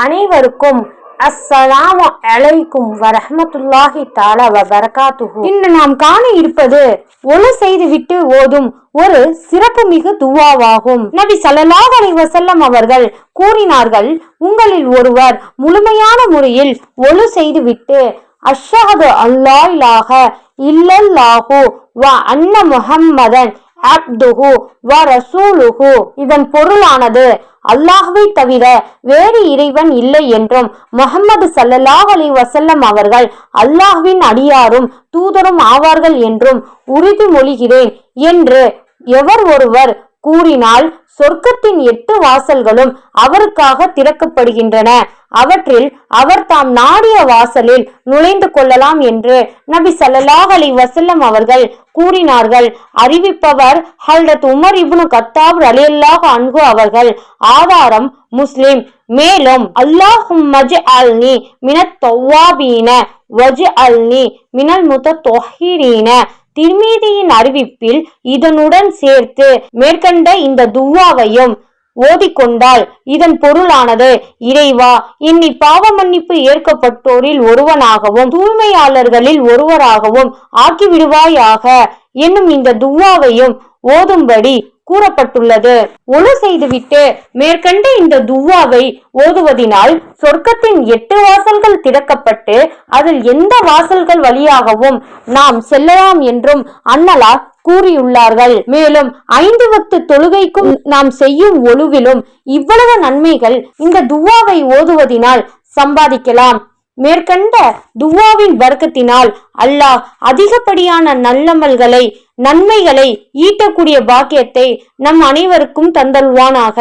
அனைவருக்கும் அஸ்ஸலாமு அலைக்கும் வரஹ்மத்துல்லாஹி தாலா வ பரகாத்துஹு இன்று நாம் காண இருப்பது ஒழு செய்துவிட்டு ஓதும் ஒரு சிறப்புமிகு துவாவாகும். நபி ஸல்லல்லாஹு அலி வசல்லம் அவர்கள் கூறினார்கள் உங்களில் ஒருவர் முழுமையான முறையில் ஒழு செய்துவிட்டு அஷ்ஹது அல்லா இலாஹ இல்லல்லாஹு வ அன்ன முஹம்மதன் அப்துஹு வ ரசூலுஹு. இதன் பொருளானது அல்லாஹ்வை தவிர வேறு இறைவன் இல்லை என்றும் முகமது சல்லல்லாஹ் அலி வசல்லம் அவர்கள் அல்லாஹ்வின் அடியாரும் தூதரும் ஆவார்கள் என்றும் உறுதிமொழிகிறேன் என்று எவர் ஒருவர் கூறினால் சொர்க்கத்தின் எட்டு வாசல்களும் அவருக்காக திறக்கப்படுகின்றன. அவற்றில் அவர் தாம் நாடிய வாசலில் நுழைந்து கொள்ளலாம் என்று நபி சல்லாஹ் அலி வசல்லம் அவர்கள் கூறினார்கள். அறிவிப்பவர் ஹல்ரத் உமர் இப்னு கத்தாப் ரலியல்லாஹு அன்கு அவர்கள் ஆதாரம் முஸ்லிம். மேலும் அல்லாஹும் மஜ் அல்னி மினத் தொவாபீன வஜ் அல்னி மினல் முத்த திருமீதியின் அறிவிப்பில் இதனுடன் சேர்த்து மேற்கண்ட இந்த துவாவையும் ஓதிக்கொண்டால் இதன் பொருளானது இறைவா இன்னி பாவ மன்னிப்பு ஏற்கப்பட்டோரில் ஒருவனாகவும் தூய்மையாளர்களில் ஒருவராகவும் ஆக்கிவிடுவாயாக என்னும் இந்த துவாவையும் ஓதும்படி கூறப்பட்டுள்ளது. ஒழு செய்துவிட்டு மேற்கண்ட இந்த துவாவை ஓதுவதினால் சொர்க்கத்தின் எட்டு வாசல்கள் திறக்கப்பட்டு அதில் எந்த வாசல்கள் வழியாகவும் நாம் செல்லலாம் என்றும் அன்னலா கூறியுள்ளார்கள். மேலும் ஐந்து வக்து தொழுகைக்கும் நாம் செய்யும் ஒழுவிலும் இவ்வளவு நன்மைகள் இந்த துவாவை ஓதுவதினால் சம்பாதிக்கலாம். மேற்கண்ட துவாவின் வர்க்கத்தினால் அல்லாஹ் அதிகப்படியான நல்லமல்களை நன்மைகளை ஈட்டக்கூடிய பாக்கியத்தை நம் அனைவருக்கும் தந்தல்வானாக